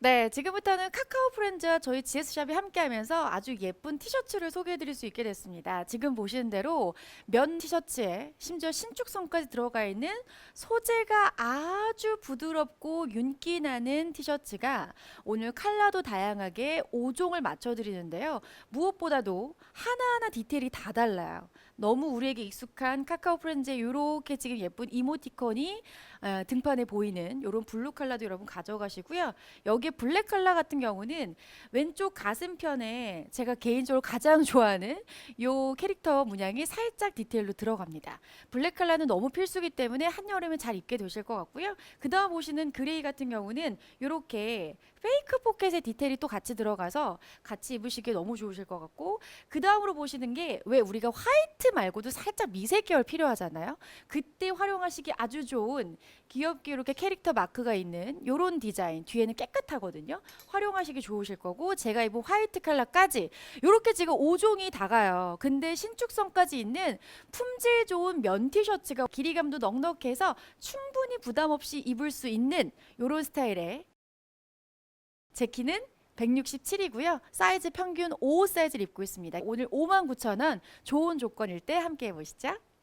네, 지금부터는 카카오 프렌즈와 저희 GS샵이 함께하면서 아주 예쁜 티셔츠를 소개해드릴 수 있게 됐습니다. 지금 보시는 대로 면 티셔츠에 심지어 신축성까지 들어가 있는 소재가 아주 부드럽고 윤기 나는 티셔츠가 오늘 컬러도 다양하게 5종을 맞춰드리는데요. 무엇보다도 하나하나 디테일이 다 달라요. 너무 우리에게 익숙한 카카오 프렌즈의 이렇게 지금 예쁜 이모티콘이 어, 등판에 보이는 이런 블루 컬러도 여러분 가져가시고요. 여기 에 블랙 컬러 같은 경우는 왼쪽 가슴편에 제가 개인적으로 가장 좋아하는 요 캐릭터 문양이 살짝 디테일로 들어갑니다. 블랙 컬러는 너무 필수기 때문에 한여름에 잘 입게 되실 것 같고요. 그 다음 보시는 그레이 같은 경우는 이렇게 페이크 포켓의 디테일이 또 같이 들어가서 같이 입으시기에 너무 좋으실 것 같고 그 다음으로 보시는 게 왜 우리가 화이트 말고도 살짝 미색 계열 필요하잖아요. 그때 활용하시기 아주 좋은 귀엽게 이렇게 캐릭터 마크가 있는 요런 디자인 뒤에는 깨끗하 거든요. 활용하시기 좋으실 거고 제가 입은 화이트 컬러까지 요렇게 지금 5종이 다가요. 근데 신축성까지 있는 품질 좋은 면 티셔츠가 길이감도 넉넉해서 충분히 부담 없이 입을 수 있는 요런 스타일의 제 키는 167이고요. 사이즈 평균 5 사이즈를 입고 있습니다. 오늘 59,000원 좋은 조건일 때 함께 해보시죠.